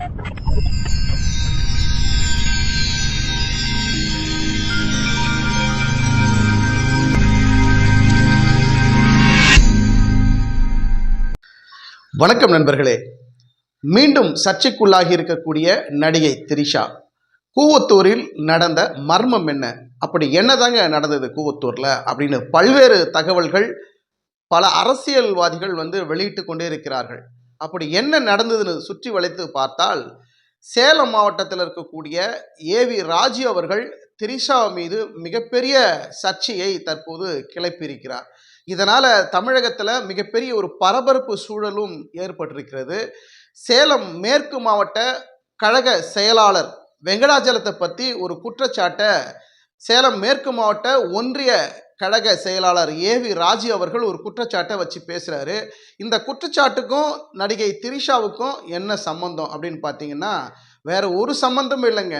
வணக்கம் நண்பர்களே. மீண்டும் சர்ச்சைக்குள்ளாகி இருக்கக்கூடிய நடிகை திரிஷா. கூவத்தூரில் நடந்த மர்மம் என்ன? அப்படி என்னதாங்க நடந்தது கூவத்தூரில்? அப்படின்னு பல்வேறு தகவல்கள் பல அரசியல்வாதிகள் வந்து வெளியிட்டு கொண்டே இருக்கிறார்கள். அப்படி என்ன நடந்ததுன்னு சுற்றி வளைத்து பார்த்தால் சேலம் மாவட்டத்தில் இருக்கக்கூடிய ஏவி ராஜு அவர்கள் திரிஷா மீது மிகப்பெரிய சர்ச்சையை தற்போது கிளப்பியிருக்கிறார். இதனால் தமிழகத்தில் மிகப்பெரிய ஒரு பரபரப்பு சூழலும் ஏற்பட்டிருக்கிறது. சேலம் மேற்கு மாவட்ட கழக செயலாளர் வெங்கடாச்சலத்தை பற்றி ஒரு குற்றச்சாட்டை சேலம் மேற்கு மாவட்ட ஒன்றிய கழக செயலாளர் ஏவி ராஜு அவர்கள் ஒரு குற்றச்சாட்டை வச்சு பேசுகிறாரு இந்த குற்றச்சாட்டுக்கும் நடிகை திரிஷாவுக்கும் என்ன சம்பந்தம் அப்படின்னு பார்த்தீங்கன்னா வேற ஒரு சம்பந்தமும் இல்லைங்க.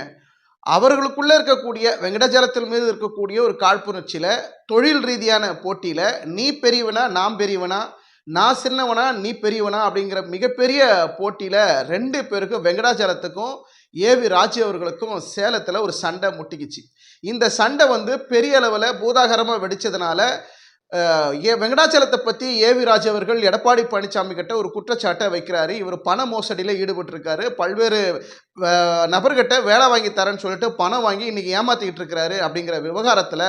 அவர்களுக்குள்ளே இருக்கக்கூடிய வெங்கடாச்சலத்தின் மீது இருக்கக்கூடிய ஒரு காழ்ப்புணர்ச்சியில் தொழில் ரீதியான போட்டியில் நீ பெரியவனா நான் பெரியவனா நான் சின்னவனா நீ பெரியவனா அப்படிங்கிற மிகப்பெரிய போட்டியில் ரெண்டு பேருக்கும் வெங்கடாச்சலத்துக்கும் ஏவி ராஜு அவர்களுக்கும் சேலத்தில் ஒரு சண்டை முட்டிக்கிச்சு. இந்த சண்டை வந்து பெரிய அளவில் பூதாகரமாக வெடித்ததுனால ஏ வெங்கடாச்சலத்தை பற்றி ஏவி ராஜு அவர்கள் எடப்பாடி பழனிசாமி கிட்ட ஒரு குற்றச்சாட்டை வைக்கிறாரு. இவர் பண மோசடியில் ஈடுபட்டிருக்காரு. பல்வேறு நபர்கிட்ட வேலை வாங்கி தரேன்னு சொல்லிட்டு பணம் வாங்கி இன்னைக்கு ஏமாத்திக்கிட்டு இருக்கிறாரு அப்படிங்கிற விவகாரத்தில்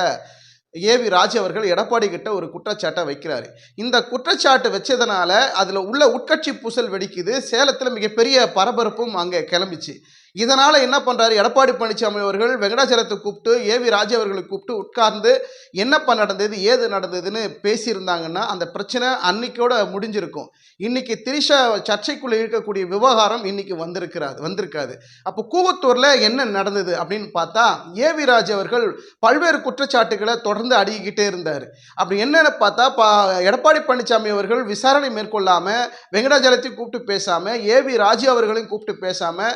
ஏவி ராஜ் அவர்கள் எடப்பாடி கிட்ட ஒரு குற்றச்சாட்டை வைக்கிறாரு. இந்த குற்றச்சாட்டு வச்சதுனால அதில் உள்ள உட்கட்சி பூசல் வெடிக்குது. சேலத்தில் மிகப்பெரிய பரபரப்பும் அங்கே கிளம்பிச்சு. இதனால் என்ன பண்ணுறாரு எடப்பாடி பழனிசாமி அவர்கள் வெங்கடாச்சலத்தை கூப்பிட்டு ஏ வி ராஜு அவர்களை கூப்பிட்டு உட்கார்ந்து என்னப்பா நடந்தது ஏது நடந்ததுன்னு பேசியிருந்தாங்கன்னா அந்த பிரச்சனை அன்னைக்கோட முடிஞ்சிருக்கும். இன்னைக்கு திரிஷா சர்ச்சைக்குள்ளே இருக்கக்கூடிய விவகாரம் இன்னைக்கு வந்திருக்கிறாது வந்திருக்காது. அப்போ கூவத்தூரில் என்ன நடந்தது அப்படின்னு பார்த்தா ஏவி ராஜ் அவர்கள் பல்வேறு குற்றச்சாட்டுகளை தொடர்ந்து அடிக்கிட்டே இருந்தார். அப்படி என்னென்னு பார்த்தா பா எடப்பாடி பழனிசாமி அவர்கள் விசாரணை மேற்கொள்ளாமல் வெங்கடாஜலத்தையும் கூப்பிட்டு பேசாமல் ஏ வி ராஜு அவர்களையும் கூப்பிட்டு பேசாமல்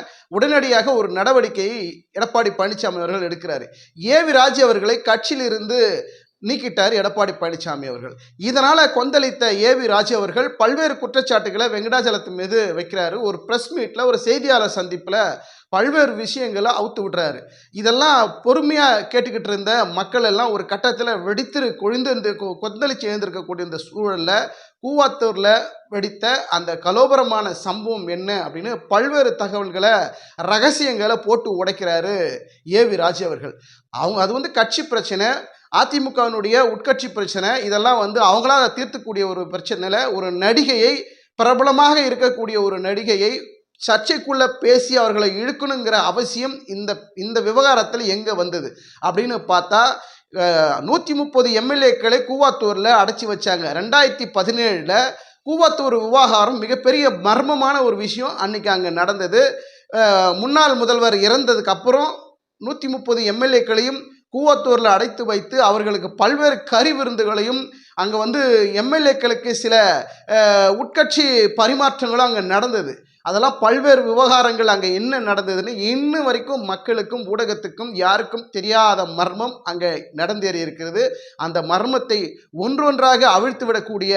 உடனடியாக ஒரு நடவடிக்கையை எடப்பாடி பழனிசாமி அவர்கள் எடுக்கிறாரு. ஏவி ராஜு அவர்களை கட்சியிலிருந்து நீக்கிட்டார் எடப்பாடி பழனிசாமி அவர்கள். இதனால் கொந்தளித்த ஏவி ராஜு அவர்கள் பல்வேறு குற்றச்சாட்டுகளை வெங்கடாச்சலத்து மீது வைக்கிறாரு. ஒரு ப்ரெஸ் மீட்டில் ஒரு செய்தியாளர் சந்திப்பில் பல்வேறு விஷயங்களை அவுத்து விடுறாரு. இதெல்லாம் பொறுமையாக கேட்டுக்கிட்டு இருந்த மக்கள் எல்லாம் ஒரு கட்டத்தில் வெடித்து கொழிந்து கொ- கொந்தளிச்சு எழுந்திருக்கக்கூடிய இந்த சூழலில் கூவாத்தூரில் வெடித்த அந்த கலோபரமான சம்பவம் என்ன அப்படின்னு பல்வேறு தகவல்களை ரகசியங்களை போட்டு உடைக்கிறாரு ஏ வி ராஜு அவர்கள். அவங்க அது வந்து கட்சி பிரச்சனை அதிமுகவினுடைய உட்கட்சி பிரச்சனை இதெல்லாம் வந்து அவங்களால தீர்த்துக்கூடிய ஒரு பிரச்சனையில் ஒரு நடிகையை பிரபலமாக இருக்கக்கூடிய ஒரு நடிகையை சர்ச்சைக்குள்ள பேசி அவர்களை இழுக்கணுங்கிற அவசியம் இந்த இந்த விவகாரத்தில் எங்கே வந்தது? அப்படின்னு பார்த்தா நூற்றி முப்பது எம்எல்ஏக்களை கூவாத்தூரில் அடைச்சி வச்சாங்க. ரெண்டாயிரத்தி பதினேழில் கூவாத்தூர் விவகாரம் மிகப்பெரிய மர்மமான ஒரு விஷயம் அன்னைக்கு அங்கே நடந்தது. முன்னாள் முதல்வர் இறந்ததுக்கு அப்புறம் நூற்றி முப்பது எம்எல்ஏக்களையும் கூவத்தூரில் அடைத்து வைத்து அவர்களுக்கு பல்வேறு கறி விருந்துகளையும் அங்கே வந்து எம்எல்ஏக்களுக்கு சில உட்கட்சி பரிமாற்றங்களும் அங்கே நடந்தது. அதெல்லாம் பல்வேறு விவகாரங்கள் அங்கே என்ன நடந்ததுன்னு இன்னும் வரைக்கும் மக்களுக்கும் ஊடகத்துக்கும் யாருக்கும் தெரியாத மர்மம் அங்கே நடந்தேறி இருக்கிறது. அந்த மர்மத்தை ஒன்றொன்றாக அவிழ்த்து விடக்கூடிய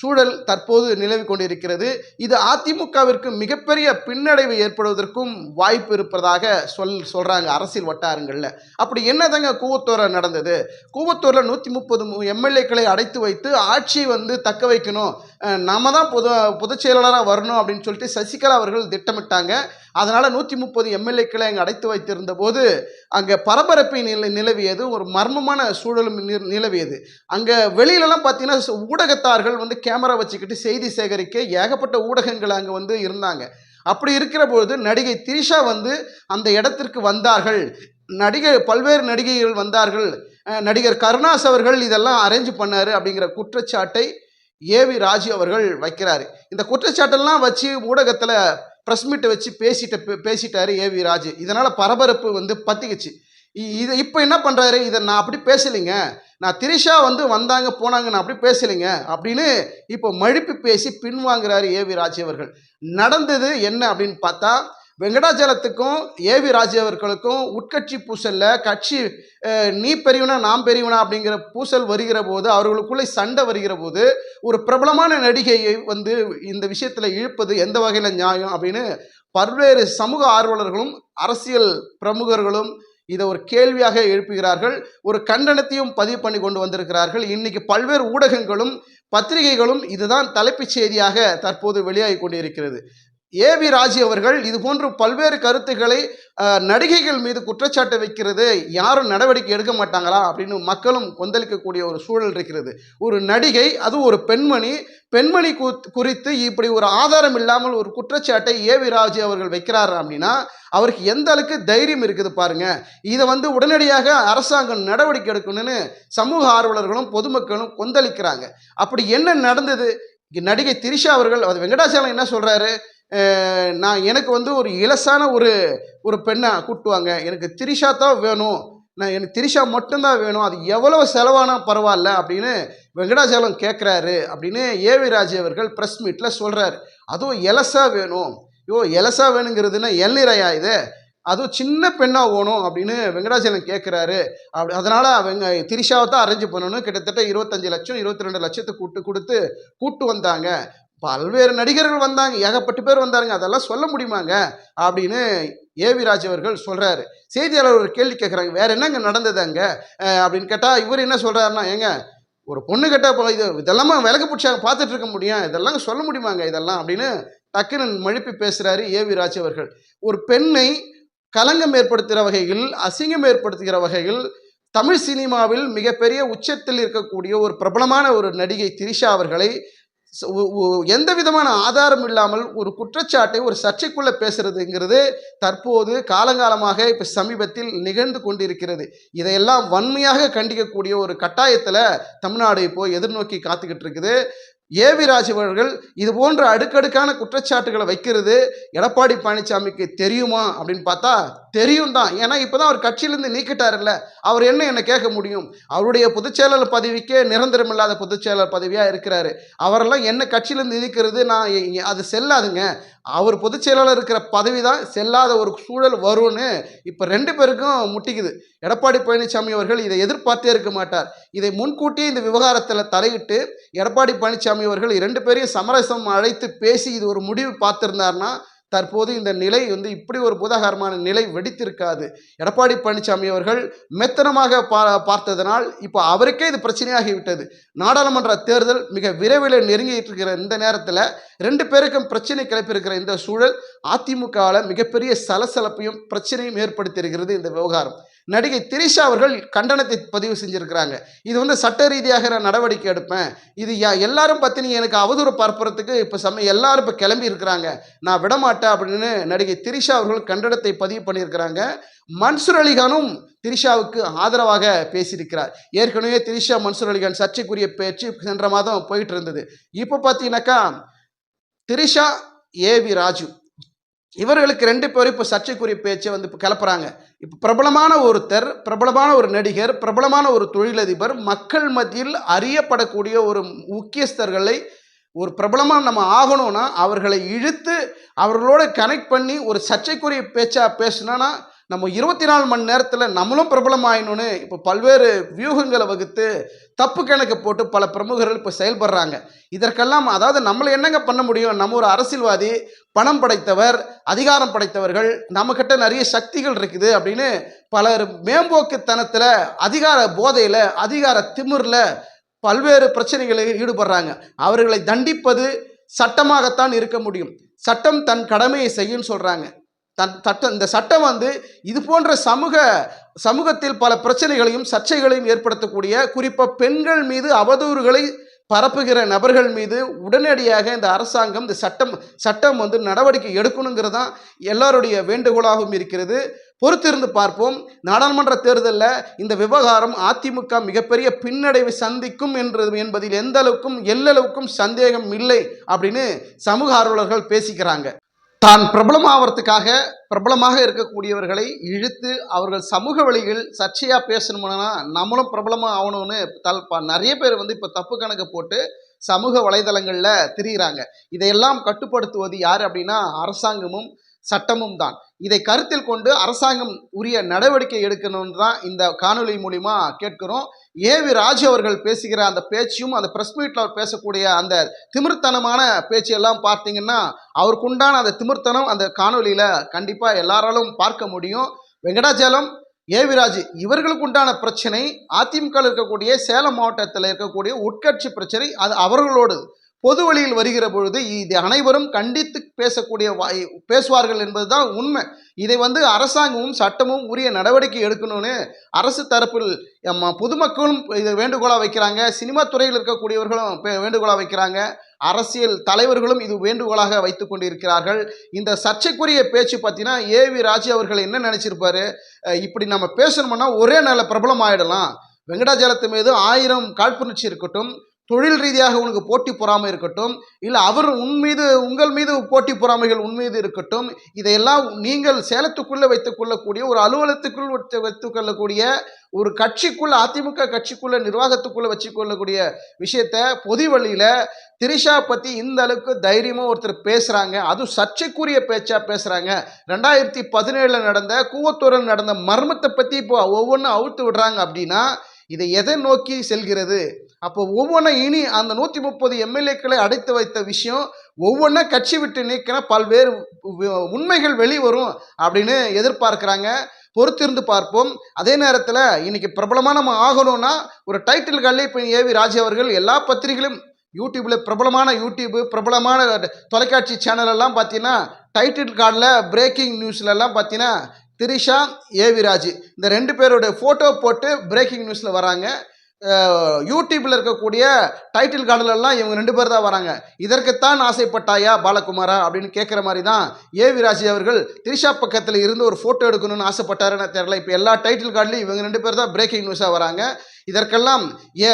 சூழல் தற்போது நிலவி கொண்டிருக்கிறது. இது அதிமுகவிற்கு மிகப்பெரிய பின்னடைவு ஏற்படுவதற்கும் வாய்ப்பு இருப்பதாக சொல் சொல்கிறாங்க அரசியல் வட்டாரங்களில். அப்படி என்னதாங்க கூவத்தூரில் நடந்தது? கூவத்தூரில் நூற்றி முப்பது எம்எல்ஏக்களை அடைத்து வைத்து ஆட்சி வந்து தக்க வைக்கணும். நம்ம தான் பொது பொதுச் செயலாளராக வரணும் அப்படின்னு சொல்லிட்டு சசிகலா அவர்கள் திட்டமிட்டாங்க. அதனால் நூற்றி முப்பது எம்எல்ஏக்களை அங்கே அடைத்து வைத்திருந்த போது அங்கே பரபரப்பை நில நிலவியது. ஒரு மர்மமான சூழலும் நி- நிலவியது. அங்கே வெளியிலலாம் பார்த்தீங்கன்னா ஊடகத்தார்கள் வந்து கேமரா வச்சுக்கிட்டு செய்தி சேகரிக்க ஏகப்பட்ட ஊடகங்கள் அங்கே வந்து இருந்தாங்க. அப்படி இருக்கிற பொழுது நடிகை திரிஷா வந்து அந்த இடத்திற்கு வந்தார்கள். நடிகை பல்வேறு நடிகைகள் வந்தார்கள். நடிகர் கருணாஸ் அவர்கள் இதெல்லாம் அரேஞ்ச் பண்ணார் அப்படிங்கிற குற்றச்சாட்டை ஏவி ராஜு அவர்கள் வைக்கிறாரு. இந்த குற்றச்சாட்டெல்லாம் வச்சு ஊடகத்தில் ப்ரெஸ் மீட்டை வச்சு பேசிட்ட பேசிட்டாரு ஏவி ராஜு. இதனால் பரபரப்பு வந்து பத்திக்குச்சு. இ- இது இப்போ என்ன பண்ணுறாரு இதை நான் அப்படி பேசலைங்க. நான் திரிஷா வந்து வந்தாங்க போனாங்க நான் அப்படி பேசலைங்க அப்படின்னு இப்போ மழுப்பி பேசி பின்வாங்குறாரு ஏவி ராஜு அவர்கள். நடந்தது என்ன அப்படின்னு பார்த்தா வெங்கடாச்சலத்துக்கும் ஏவி ராஜு அவர்களுக்கும் உட்கட்சி பூசலில் கட்சி நீ பெரியவனா நாம் பெரியவனா அப்படிங்கிற பூசல் வருகிற போது அவர்களுக்குள்ளே சண்டை வருகிற போது ஒரு பிரபலமான நடிகையை வந்து இந்த விஷயத்தில் இழுப்பது எந்த வகையில் நியாயம் அப்படின்னு பல்வேறு சமூக ஆர்வலர்களும் அரசியல் பிரமுகர்களும் இதை ஒரு கேள்வியாக எழுப்புகிறார்கள். ஒரு கண்டனத்தையும் பதிவு பண்ணி கொண்டு வந்திருக்கிறார்கள். இன்னைக்கு பல்வேறு ஊடகங்களும் பத்திரிகைகளும் இதுதான் தலைப்புச் செய்தியாக தற்போது வெளியாகி கொண்டிருக்கிறது. ஏவி ராஜி அவர்கள் இது போன்று பல்வேறு கருத்துக்களை நடிகைகள் மீது குற்றச்சாட்டு வைக்கிறது. யாரும் நடவடிக்கை எடுக்க மாட்டாங்களா? அப்படின்னு மக்களும் கொந்தளிக்கக்கூடிய ஒரு சூழல் இருக்கிறது. ஒரு நடிகை அது ஒரு பெண்மணி. பெண்மணி கு- குறித்து இப்படி ஒரு ஆதாரம் இல்லாமல் ஒரு குற்றச்சாட்டை ஏவி ராஜி அவர்கள் வைக்கிறார் அப்படின்னா அவருக்கு எந்த அளவுக்கு தைரியம் இருக்குது பாருங்க. இதை வந்து உடனடியாக அரசாங்கம் நடவடிக்கை எடுக்கணும்னு சமூக ஆர்வலர்களும் பொதுமக்களும் கொந்தளிக்கிறாங்க. அப்படி என்ன நடந்தது? நடிகை திரிஷா அவர்கள் அது வெங்கடாச்சலம் என்ன சொல்றாரு? நான் எனக்கு வந்து ஒரு இலசான ஒரு ஒரு பெண்ணை கூட்டுவாங்க. எனக்கு திரிஷா தான் வேணும். நான் எனக்கு திரிஷா மட்டும்தான் வேணும். அது எவ்வளவு செலவானா பரவாயில்ல அப்படின்னு வெங்கடாச்சலம் கேட்குறாரு அப்படின்னு ஏவி ராஜ் அவர்கள் ப்ரெஸ் மீட்டில் சொல்கிறாரு அதுவும் எலசா வேணும். ஐயோ எலசா வேணுங்கிறதுனா எல்நிறையா இது? அதுவும் சின்ன பெண்ணாக ஓணும் அப்படின்னு வெங்கடாச்சலம் கேட்குறாரு அப்படி அதனால் அவங்க திரிஷாவை தான் அரேஞ்ச் பண்ணணும். கிட்டத்தட்ட இருபத்தஞ்சு லட்சம் இருபத்தி ரெண்டு லட்சத்தை கூட்டு கொடுத்து கூட்டு வந்தாங்க. பல்வேறு நடிகர்கள் வந்தாங்க ஏகப்பட்ட பேர் வந்தாருங்க. அதெல்லாம் சொல்ல முடியுமாங்க? அப்படின்னு ஏவி ராஜ் அவர்கள் சொல்கிறாரு செய்தியாளர் ஒரு கேள்வி கேட்குறாங்க வேற என்னங்க நடந்தது அங்கே? அப்படின்னு கேட்டால் இவர் என்ன சொல்கிறாருன்னா ஏங்க ஒரு பொண்ணு கேட்டால் இப்போ இது இதெல்லாமா விளக்கு பிடிச்சாங்க பார்த்துட்டு இருக்க முடியும்? இதெல்லாம் சொல்ல முடியுமாங்க இதெல்லாம்? அப்படின்னு டக்குன்னு மழுப்பி பேசுகிறாரு ஏவி ராஜ் அவர்கள். ஒரு பெண்ணை கலங்கம் ஏற்படுத்துகிற வகையில் அசிங்கம் ஏற்படுத்துகிற வகையில் தமிழ் சினிமாவில் மிகப்பெரிய உச்சத்தில் இருக்கக்கூடிய ஒரு பிரபலமான ஒரு நடிகை திரிஷா அவர்களை எந்த விதமான ஆதாரம் இல்லாமல் ஒரு குற்றச்சாட்டை ஒரு சர்ச்சைக்குள்ள பேசுறதுங்கிறது தற்போது காலங்காலமாக இப்போ சமீபத்தில் நிகழ்ந்து கொண்டிருக்கிறது. இதையெல்லாம் வன்மையாக கண்டிக்கக்கூடிய ஒரு கட்டாயத்தில் தமிழ்நாடு இப்போ எதிர்நோக்கி காத்துக்கிட்டு இருக்குது ஏவி ராஜ் அவர்கள் இது போன்ற அடுக்கடுக்கான குற்றச்சாட்டுகளை வைக்கிறது எடப்பாடி பழனிசாமிக்கு தெரியுமா அப்படின்னு பார்த்தா தெரியும் தான் ஏன்னா இப்போதான் அவர் கட்சியிலேருந்து நீக்கிட்டாருல்ல. அவர் என்ன என்ன கேட்க முடியும்? அவருடைய பொதுச்செயலாளர் பதவிக்கே நிரந்தரம் இல்லாத பொதுச்செயலாளர் பதவியாக இருக்கிறாரு. அவரெல்லாம் என்ன கட்சியிலேருந்து நீக்கிறது? நான் அது செல்லாதுங்க. அவர் பொதுச்செயலாளர் இருக்கிற பதவி தான் செல்லாத ஒரு சூழல் வரும்னு இப்போ ரெண்டு பேருக்கும் முட்டிக்குது. எடப்பாடி பழனிசாமி அவர்கள் இதை எதிர்பார்த்தே இருக்க மாட்டார். இதை முன்கூட்டியே இந்த விவகாரத்தில் தலையிட்டு எடப்பாடி பழனிசாமி அவர்கள் இரண்டு பேரையும் சமரசம் அழைத்து பேசி இது ஒரு முடிவு பார்த்துருந்தாருன்னா தற்போது இந்த நிலை வந்து இப்படி ஒரு பூதாகரமான நிலை வெடித்திருக்காது. எடப்பாடி பழனிசாமி அவர்கள் மெத்தனமாக பா பார்த்ததனால் இப்போ அவருக்கே இது பிரச்சனையாகிவிட்டது. நாடாளுமன்ற தேர்தல் மிக விரைவில் நெருங்கிட்டு இருக்கிற இந்த நேரத்தில் ரெண்டு பேருக்கும் பிரச்சனை கிளப்பியிருக்கிற இந்த சூழல் அதிமுகவில் மிகப்பெரிய சலசலப்பையும் பிரச்சனையும் ஏற்படுத்தியிருக்கிறது இந்த விவகாரம். நடிகை திரிஷா அவர்கள் கண்டனத்தை பதிவு செஞ்சுருக்கிறாங்க. இது வந்து சட்ட ரீதியாக நான் நடவடிக்கை எடுப்பேன். இது யா- எல்லாரும் பற்றி நீ எனக்கு அவதூறு பரப்புறதுக்கு இப்போ சம எல்லாரும் இப்போ கிளம்பி இருக்கிறாங்க. நான் விடமாட்டேன் அப்படின்னு நடிகை திரிஷா அவர்கள் கண்டனத்தை பதிவு பண்ணியிருக்கிறாங்க. மன்சூர் அலிகானும் திரிஷாவுக்கு ஆதரவாக பேசியிருக்கிறார். ஏற்கனவே திரிஷா மன்சூர் அலிகான் சர்ச்சைக்குரிய பேச்சு சென்ற மாதம் போயிட்டு இருந்தது. இப்போ பார்த்தீங்கன்னாக்கா திரிஷா ஏ வி ராஜு இவர்களுக்கு ரெண்டு பேரும் இப்போ சர்ச்சைக்குரிய பேச்சை வந்து இப்போ கிளப்புறாங்க. இப்போ பிரபலமான ஒருத்தர் பிரபலமான ஒரு நடிகர் பிரபலமான ஒரு தொழிலதிபர் மக்கள் மத்தியில் அறியப்படக்கூடிய ஒரு முக்கியஸ்தர்களை ஒரு பிரபலமாக நம்ம ஆகணும்னா அவர்களை இழுத்து அவர்களோட கனெக்ட் பண்ணி ஒரு சர்ச்சைக்குரிய பேச்சாக பேசினோன்னா நம்ம இருபத்தி நாலு மணி நேரத்தில் நம்மளும் பிரபலம் ஆயிடணும்னு இப்போ பல்வேறு வியூகங்களை வகுத்து தப்பு கணக்கு போட்டு பல பிரமுகர்கள் இப்போ செயல்படுறாங்க. இதற்கெல்லாம் அதாவது நம்மளை என்னங்க பண்ண முடியும்? நம்ம ஒரு அரசியல்வாதி பணம் படைத்தவர் அதிகாரம் படைத்தவர்கள் நம்மக்கிட்ட நிறைய சக்திகள் இருக்குது அப்படின்னு பலர் மேம்போக்குத்தனத்தில் அதிகார போதையில் அதிகார திமிரில் பல்வேறு பிரச்சனைகளில் ஈடுபடுறாங்க. அவர்களை தண்டிப்பது சட்டமாகத்தான் இருக்க முடியும். சட்டம் தன் கடமையை செய்யும்னு சொல்கிறாங்க தன் சட்டம் இந்த சட்டம் வந்து இது போன்ற சமூக சமூகத்தில் பல பிரச்சனைகளையும் சர்ச்சைகளையும் ஏற்படுத்தக்கூடிய குறிப்பாக பெண்கள் மீது அவதூறுகளை பரப்புகிற நபர்கள் மீது உடனடியாக இந்த அரசாங்கம் இந்த சட்டம் சட்டம் வந்து நடவடிக்கை எடுக்கணுங்கிறது தான் எல்லாருடைய வேண்டுகோளாகவும் இருக்கிறது. பொறுத்திருந்து பார்ப்போம். நாடாளுமன்ற தேர்தலில் இந்த விவகாரம் அதிமுக மிகப்பெரிய பின்னடைவை சந்திக்கும் என்று என்பதில் எந்த அளவுக்கும் எல்லளவுக்கும் சந்தேகம் இல்லை அப்படின்னு சமூக ஆர்வலர்கள் பேசிக்கிறாங்க. தான் பிரபலமாகிறதுக்காக பிரபலமாக இருக்கக்கூடியவர்களை இழுத்து அவர்கள் சமூக வழிகள் சர்ச்சையாக பேசணும்னா நம்மளும் பிரபலமாக ஆகணும்னு தல் ப- நிறைய பேர் வந்து இப்போ தப்பு கணக்கு போட்டு சமூக வலைதளங்களில் திரியிறாங்க. இதையெல்லாம் கட்டுப்படுத்துவது யார் அப்படின்னா அரசாங்கமும் சட்டமும் தான் இதை கருத்தில் கொண்டு அரசாங்கம் உரிய நடவடிக்கை எடுக்கணும்னு தான் இந்த காணொலி மூலிமா கேட்கிறோம். வி ராஜு அவர்கள் பேசுகிற அந்த பேச்சும் அந்த பிரஸ் மீட்டில் அவர் பேசக்கூடிய அந்த திமிர்த்தனமான பேச்செல்லாம் பார்த்தீங்கன்னா அவருக்கு உண்டான அந்த திமிர்த்தனம் அந்த காணொலியில் கண்டிப்பாக எல்லாராலும் பார்க்க முடியும். வெங்கடாச்சலம் ஏவிராஜ் இவர்களுக்கு உண்டான பிரச்சனை அதிமுக இருக்கக்கூடிய சேலம் மாவட்டத்தில் இருக்கக்கூடிய உட்கட்சி பிரச்சனை அது அவர்களோடு பொது வழியில் வருகிற பொழுது இது அனைவரும் கண்டித்து பேசக்கூடிய வாய் பேசுவார்கள் என்பதுதான் உண்மை. இதை வந்து அரசாங்கமும் சட்டமும் உரிய நடவடிக்கை எடுக்கணும்னு அரசு தரப்பில் நம்ம பொதுமக்களும் இதை வேண்டுகோளாக வைக்கிறாங்க. சினிமா துறையில் இருக்கக்கூடியவர்களும் பே- வேண்டுகோளாக வைக்கிறாங்க. அரசியல் தலைவர்களும் இது வேண்டுகோளாக வைத்து கொண்டிருக்கிறார்கள். இந்த சர்ச்சைக்குரிய பேச்சு பார்த்தீங்கன்னா ஏவி ராஜு அவர்கள் என்ன நினைச்சிருப்பாரு? இப்படி நம்ம பேசணும்னா ஒரே நாளில் பிரபலம் ஆயிடலாம் வெங்கடாஜலத்து மீது ஆயிரம் காழ்ப்புணர்ச்சி இருக்கட்டும். தொழில் ரீதியாக உனக்கு போட்டி பொறாமை இருக்கட்டும் இல்லை அவர் உன் மீது உங்கள் மீது போட்டி பொறாமைகள் உன் மீது இருக்கட்டும் இதையெல்லாம் நீங்கள் சேலத்துக்குள்ளே வைத்துக் கொள்ளக்கூடிய ஒரு அலுவலகத்துக்குள் வைத்து வைத்துக் கொள்ளக்கூடிய ஒரு கட்சிக்குள்ள அதிமுக கட்சிக்குள்ள நிர்வாகத்துக்குள்ளே வச்சுக்கொள்ளக்கூடிய விஷயத்த பொது வழியில் திரிஷா பற்றி இந்த அளவுக்கு தைரியமாக ஒருத்தர் பேசுகிறாங்க அதுவும் சர்ச்சைக்குரிய பேச்சாக பேசுகிறாங்க ரெண்டாயிரத்தி பதினேழில் நடந்த கூவத்தூரில் நடந்த மர்மத்தை பற்றி இப்போ ஒவ்வொன்றும் அவுத்து விடுறாங்க அப்படின்னா இதை எதை நோக்கி செல்கிறது? அப்போ ஒவ்வொன்றும் இனி அந்த நூற்றி முப்பது எம்எல்ஏக்களை அடைத்து வைத்த விஷயம் ஒவ்வொன்றா கட்சி விட்டு நீக்கின பல்வேறு உண்மைகள் வெளிவரும் அப்படின்னு எதிர்பார்க்குறாங்க. பொறுத்திருந்து பார்ப்போம். அதே நேரத்தில் இன்னைக்கு பிரபலமாக நம்ம ஆகணும்னா ஒரு டைட்டில் கார்டில் இப்போ ஏவி ராஜ் அவர்கள் எல்லா பத்திரிகைகளும் யூடியூப்பில் பிரபலமான யூடியூப்பு பிரபலமான தொலைக்காட்சி சேனல் எல்லாம் பார்த்தீங்கன்னா டைட்டில் கார்டில் பிரேக்கிங் நியூஸ்லலாம் பார்த்தீங்கன்னா திரிஷா ஏவிராஜ் இந்த ரெண்டு பேரோட ஃபோட்டோ போட்டு பிரேக்கிங் நியூஸில் வராங்க. யூடியூப்பில் இருக்கக்கூடிய டைட்டில் கார்டுலெல்லாம் இவங்க ரெண்டு பேர் தான் வராங்க. இதற்குத்தான் ஆசைப்பட்டாயா பாலகுமாரா அப்படின்னு கேட்குற மாதிரி தான் ஏ ராஜு அவர்கள் திரிஷா பக்கத்தில் இருந்து ஒரு ஃபோட்டோ எடுக்கணும்னு ஆசைப்பட்டாருன்னு தெரியல. இப்போ எல்லா டைட்டில் கார்டுலையும் இவங்க ரெண்டு பேர் தான் பிரேக்கிங் நியூஸாக வராங்க. இதற்கெல்லாம் ஏ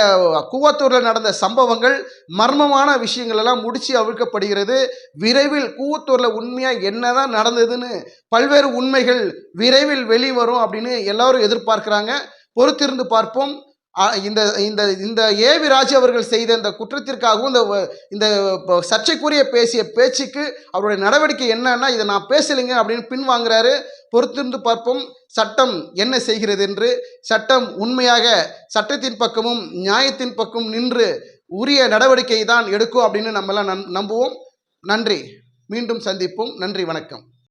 கூவத்தூரில் நடந்த சம்பவங்கள் மர்மமான விஷயங்கள் எல்லாம் முடிச்சு அவிழ்க்கப்படுகிறது. விரைவில் கூவத்தூரில் உண்மையாக என்னதான் நடந்ததுன்னு பல்வேறு உண்மைகள் விரைவில் வெளிவரும் அப்படின்னு எல்லாரும் எதிர்பார்க்குறாங்க. பொறுத்திருந்து பார்ப்போம். இந்த இந்த இந்த ஏவி ராஜு அவர்கள் செய்த இந்த குற்றத்திற்காகவும் இந்த இந்த சர்ச்சைக்குரிய பேசிய பேச்சுக்கு அவருடைய நடவடிக்கை என்னன்னா இதை நான் பேசலைங்க அப்படின்னு பின்வாங்குறாரு. பொறுத்திருந்து பார்ப்போம். சட்டம் என்ன செய்கிறது என்று. சட்டம் உண்மையாக சட்டத்தின் பக்கமும் நியாயத்தின் பக்கம் நின்று உரிய நடவடிக்கை தான் எடுக்கும் அப்படின்னு நம்மெல்லாம் நம் நம்புவோம். நன்றி. மீண்டும் சந்திப்போம். நன்றி. வணக்கம்.